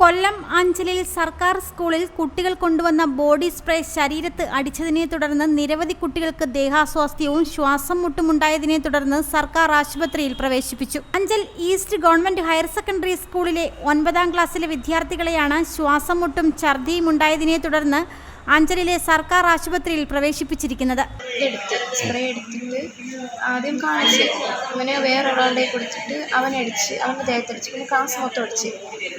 കൊല്ലം അഞ്ചലിൽ സർക്കാർ സ്കൂളിൽ കുട്ടികൾ കൊണ്ടുവന്ന ബോഡി സ്പ്രേ ശരീരത്ത് അടിച്ചതിനെ തുടർന്ന് നിരവധി കുട്ടികൾക്ക് ദേഹാസ്വാസ്ഥ്യവും ശ്വാസം മുട്ടുമുണ്ടായതിനെ തുടർന്ന് സർക്കാർ ആശുപത്രിയിൽ പ്രവേശിപ്പിച്ചു. Anchal east government higher secondary സ്കൂളിലെ ഒൻപതാം ക്ലാസ്സിലെ വിദ്യാർത്ഥികളെയാണ് ശ്വാസം മുട്ടും ഛർദിയും ഉണ്ടായതിനെ തുടർന്ന് അഞ്ചലിലെ സർക്കാർ ആശുപത്രിയിൽ പ്രവേശിപ്പിച്ചിരിക്കുന്നത്. എടുത്ത് സ്പ്രേ എടുത്തിട്ട് ആദ്യം കാണിച്ച് അങ്ങനെ വേറൊരാളുടെ കൊടുത്തിട്ട് അവൻ അടിച്ച് അവന്റെ ദേഹത്തടിച്ച് പിന്നെ ക്ലാസ് മൊത്തം അടിച്ച്.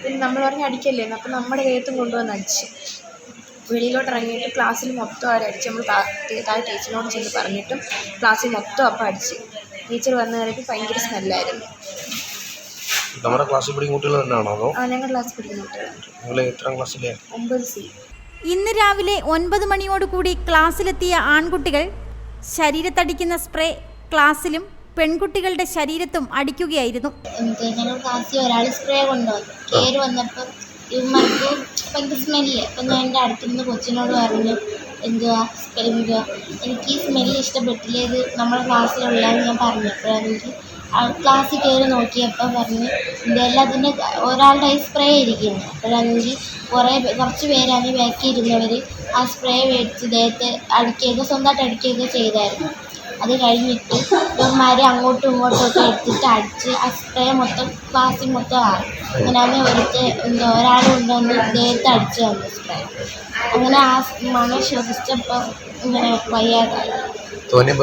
പിന്നെ നമ്മൾ പറഞ്ഞ് അടിക്കല്ലേ? അപ്പം നമ്മുടെ ദേഹത്തും കൊണ്ടുവന്ന് അടിച്ച്. വെളിയിലോട്ട് ഇറങ്ങിയിട്ട് ക്ലാസ്സിൽ മൊത്തം അവരടിച്ച് നമ്മൾ താഴെ ടീച്ചറിനോട് ചെന്ന് പറഞ്ഞിട്ടും ക്ലാസ്സിൽ മൊത്തം അപ്പം അടിച്ച്. ടീച്ചർ വന്നു കാര്യത്തിൽ ഭയങ്കര സ്മെല്ലായിരുന്നു. നമ്മുടെ ക്ലാസ്സിൽ പഠിക്കുന്ന കുട്ടികൾ തന്നെയാണോ അതോ? ആ ഞങ്ങൾ ക്ലാസ് പഠിക്കുന്ന കുട്ടികളാണ്. എത്രാം ക്ലാസ്സിലെ? ഒമ്പത് സി. ഇന്ന് രാവിലെ ഒൻപത് മണിയോടുകൂടി ക്ലാസ്സിലെത്തിയ ആൺകുട്ടികൾ ശരീരത്തടിക്കുന്ന സ്പ്രേ ക്ലാസ്സിലും പെൺകുട്ടികളുടെ ശരീരത്തും അടിക്കുകയായിരുന്നു. ഞങ്ങൾ ക്ലാസ്സിൽ ഒരാൾ സ്പ്രേ കൊണ്ടുവന്നു. കയറി വന്നപ്പോൾ ഇവന്മാർക്ക് ഭയങ്കര സ്മെല്ല് അപ്പം ഞാൻ എന്റെ അടുത്തിരുന്ന് കൊച്ചിനോട് പറഞ്ഞു എന്തുവാ എനിക്ക് ഈ സ്മെല്ല് ഇഷ്ടപ്പെട്ടില്ലേ. ഇത് നമ്മുടെ ക്ലാസ്സിലുള്ളതെന്ന് ഞാൻ പറഞ്ഞു അപ്പോഴാണെങ്കിൽ ക്ലാസ്സിൽ കയറി നോക്കിയപ്പോൾ പറഞ്ഞ് ഇതെല്ലാം അതിന്റെ ഒരാളുടെ കയ്യിൽ സ്പ്രേ ഇരിക്കുന്നു. അപ്പോഴാണെങ്കിൽ കുറേ കുറച്ച് പേരാണ് ബാക്കി ഇരുന്നവർ ആ സ്പ്രേ മേടിച്ച് ദേഹത്ത് അടിക്കുകയൊക്കെ സ്വന്തമായിട്ട് അടിക്കുകയൊക്കെ ചെയ്തായിരുന്നു. അത് കഴിഞ്ഞിട്ട് ഇവന്മാർ അങ്ങോട്ടും ഇങ്ങോട്ടും ഒക്കെ എടുത്തിട്ട് അടിച്ച് ആ സ്പ്രേ മൊത്തം ക്ലാസ്സിൽ മൊത്തം ആയി അങ്ങനെ ഒരിക്കൽ എന്താ ഒരാൾ കൊണ്ടുവന്ന് ദേഹത്ത് അടിച്ച് തന്നു സ്പ്രേ അങ്ങനെ ആ മണ ശ്വസിച്ചപ്പോൾ ഇങ്ങനെ വയ്യാതായി. തോന്നെ.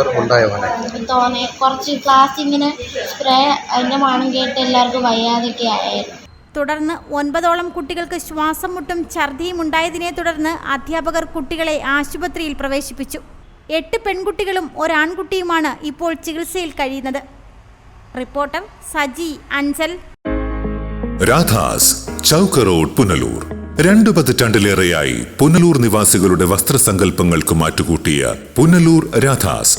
കുറച്ച് ക്ലാസ് ഇങ്ങനെ സ്പ്രേ അതിന്റെ മണം കേട്ട് എല്ലാവർക്കും വയ്യാതൊക്കെ ആയായിരുന്നു തുടർന്ന് ഒൻപതോളം കുട്ടികൾക്ക് ശ്വാസം മുട്ടും ഛർദിയും ഉണ്ടായതിനെ തുടർന്ന് അധ്യാപകർ കുട്ടികളെ ആശുപത്രിയിൽ പ്രവേശിപ്പിച്ചു. എട്ട് പെൺകുട്ടികളും ഒരാൺകുട്ടിയുമാണ് ഇപ്പോൾ ചികിത്സയിൽ കഴിയുന്നത്. റിപ്പോർട്ടർ സജി അഞ്ചൽ. രാധാസ് ചൗക്ക് റോഡ് പുനലൂർ. രണ്ടു പതിറ്റാണ്ടിലേറെയായി പുനലൂർ നിവാസികളുടെ വസ്ത്രസങ്കല്പങ്ങൾക്ക് മാറ്റുകൂട്ടിയ പുനലൂർ രാധാസ്.